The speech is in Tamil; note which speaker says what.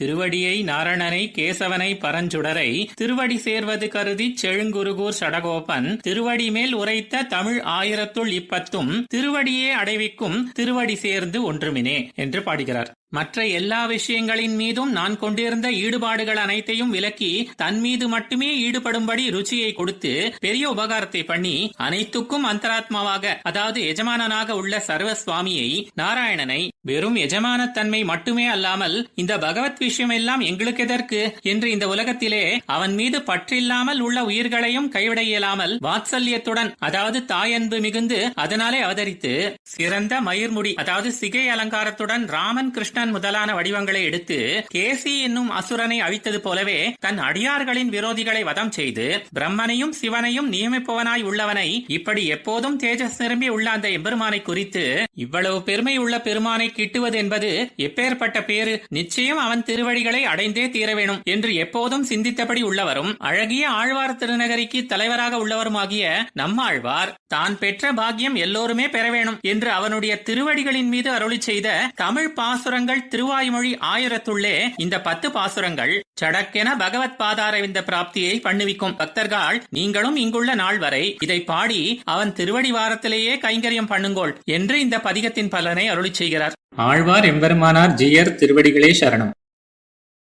Speaker 1: திருவடியை நாரணனை கேசவனை பரஞ்சுடரை திருவடி சேர்வது கருதி செழுங்குருகூர் சடகோபன் திருவடி மேல் உரைத்த தமிழ் ஆயிரத்துள் இப்பத்தும் திருவடியே அடைவிக்கும் திருவடி சேர்ந்து ஒன்றுமினே என்று பாடுகிறார். மற்ற எல்லா விஷயங்களின் மீதும் நான் கொண்டிருந்த ஈடுபாடுகள் அனைத்தையும் விலக்கி தன் மீது மட்டுமே ஈடுபடும்படி ருச்சியை கொடுத்து பெரிய உபகாரத்தை பண்ணி அனைத்துக்கும் அந்தராத்மாவாக அதாவது எஜமானனாக உள்ள சர்வ சுவாமியை நாராயணனை வெறும் எஜமானத்தன்மை மட்டுமே அல்லாமல் இந்த பகவத் விஷயம் எல்லாம் எங்களுக்கு எதற்கு? என்று இந்த உலகத்திலே அவன் மீது பற்றில்லாமல் உள்ள உயிர்களையும் கைவிட இயலாமல் வாத்சல்யத்துடன் அதாவது தாயன்பு மிகுந்து அதனாலே அவதரித்து சிறந்த மயிர்முடி அதாவது சிகை அலங்காரத்துடன் ராமன் கிருஷ்ண கிருஷ்ணன் முதலான வடிவங்களை எடுத்து கேசி என்னும் அசுரனை அழித்தது போலவே தன் அடியார்களின் விரோதிகளை வதம் செய்து பிரம்மனையும் சிவனையும் நியமிப்பவனாய் உள்ளவனை இப்படி எப்போதும் தேஜஸ் நிரம்பி உள்ள அந்த எம்பெருமானை குறித்து இவ்வளவு பெருமை உள்ள பெருமானை கிட்டுவது என்பது எப்பேற்பட்ட பேரு நிச்சயம் அவன் திருவடிகளை அடைந்தே தீர வேணும் என்று எப்போதும் சிந்தித்தபடி உள்ளவரும் அழகிய ஆழ்வார் திருநகரிக்கு தலைவராக உள்ளவருமாகிய நம்மாழ்வார் தான் பெற்ற பாக்கியம் எல்லோருமே பெற வேணும் என்று அவனுடைய திருவடிகளின் மீது அருளி செய்த தமிழ் பாசுரங்கள் பாசுரங்கள் திருவாய்மொழி ஆயிரத்துள்ளே இந்த பத்து பாசுரங்கள் சடக்கென பகவத் பாதாரவிந்த பிராப்தியை பண்ணுவிக்கும். பக்தர்கள் நீங்களும் இங்குள்ள நாள் வரை இதை பாடி அவன் திருவடி வாரத்திலேயே கைங்கரியம் பண்ணுங்கோள் என்று இந்த பதிகத்தின் பலனை அருளி செய்கிறார். ஆழ்வார் எம்பெருமானார் ஜியர் திருவடிகளே சரணம்.